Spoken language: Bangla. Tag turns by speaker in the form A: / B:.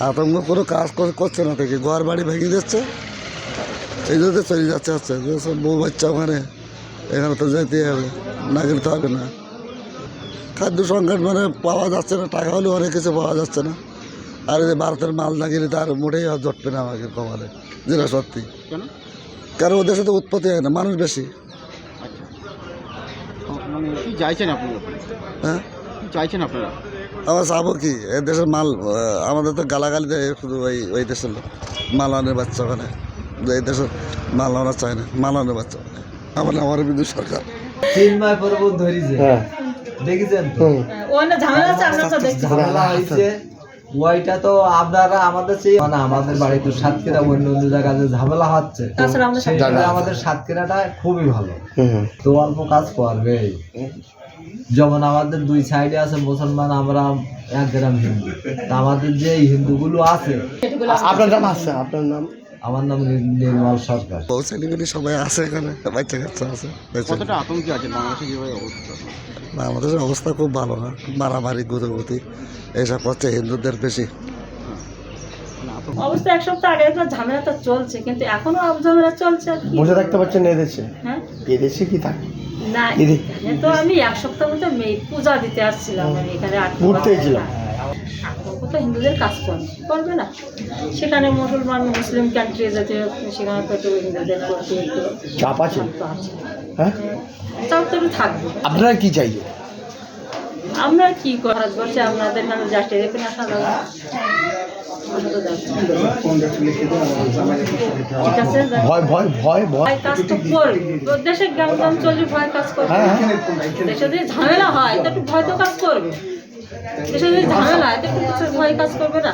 A: আতঙ্ক কোনো কাজ কর- করছে না থেকে ঘর বাড়ি ভেঙে যাচ্ছে এই জন্য চলে যাচ্ছে সব বউ বাচ্চা ওখানে। এখানে তো যেতে হবে না গেলে তো হবে না। খাদ্য সংকট মানে পাওয়া যাচ্ছে না টাকা হলেও অনেক কিছু পাওয়া যাচ্ছে না। আর এই যে ভারতের মাল না গেলে তার মোটেই আর জটবে না আমাকে কমালে যেটা সত্যি। কারণ ওদের সাথে উৎপত্তি হয় না মানুষ বেশি।
B: আচ্ছা। মানে চাইছেন আপনি
A: হ্যাঁ?
B: কি চাইছেন আপনারা?
A: আমার চাবো কি? এ দেশের মাল আমাদের তো গালাগালি দেয় শুধু ওই ওই দেশের লোক মালানের বাচ্চা ওখানে এই দেশের মাল আনা চায় না মালানের বাচ্চা ওখানে আমার আমার বিন্দু সরকার।
C: ধরিছে। দেখেছেন তো?
D: ওখানে ঝামেলা আছে আমরা তো দেখছি
C: ঝামেলা হয়েছে ওইটা তো আপনারা আমাদের সেই মানে আমাদের বাড়িতে সাতক্ষীরা অন্য অন্য জায়গায় যে ঝামেলা হচ্ছে। আমাদের সাতক্ষীরাটা খুবই ভালো। তো অল্প কাজ করবে। যেমন আমাদের দুই সাইডে আছে মুসলমান আমরা এক গ্রাম হিন্দু। তা আমাদের যে হিন্দুগুলো আছে
E: আপনার নাম আছে আপনার নাম?
C: আমার নাম নির্মল সরকার।
A: বউ ছেলেগুলি সবাই আছে এখানে বাচ্চা কাচ্চা আছে।
B: কতটা আতঙ্কে আছেন? বাংলাদেশে কীভাবে অবস্থা?
A: না আমাদের অবস্থা খুব ভালো না মারামারি গুরুগতি এইসব করছে হিন্দুদের বেশি।
B: মানে
D: অবস্থা এক সপ্তাহ আগে একটা ঝামেলা তো চলছে কিন্তু এখনও ঝামেলা চলছে আর কি।
E: বসে থাকতে পারছেন না এদেশে?
D: হ্যাঁ?
E: এদেশে কি থাকে
D: না তো আমি এক সপ্তাহ মতো পূজা দিতে আসছিলাম এখানে
E: ঘুরতে এসেছিলাম।
D: আতঙ্ক তো হিন্দুদের কাজ করবে করবে না। সেখানে মুসলমান মুসলিম কান্ট্রি যাতে সেখানে তো একটু হিন্দুদের প্রতি একটু
E: চাপ আছে?
D: আছে।
E: হ্যাঁ?
D: চাপ তো থাকবে।
E: আপনারা কি চাইছেন?
D: আমরা কি করি ভারতবর্ষে আপনাদের নামে জাস্ট যাচ্ছি। ঠিক আছে
E: ভয় ভয় ভয় ভয়।
D: ভয় কাজ তো করবে। তোর দেশে গ্রাম চললে ভয় কাজ করবে।
E: হ্যাঁ হ্যাঁ।
D: দেশে যদি ঝামেলা হয় তো একটু ভয় তো কাজ করবে। দেশে ঝামেলা কাজ করবে না।